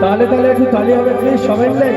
তাহলে তাহলে একটু তালি হবে প্লিজ সবাই মিলে।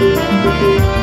Música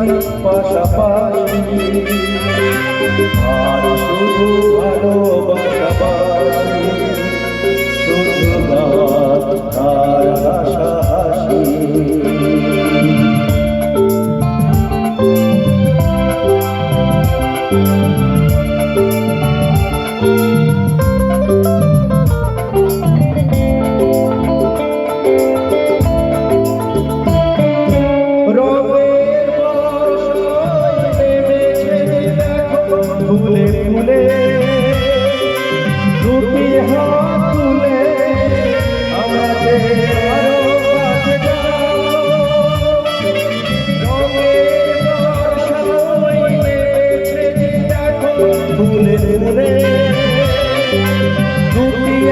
যাই পাশাপাশি আর শুধু ভালোবাসাবাসি শুধু গান আর হাসাহাসি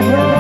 Hallelujah.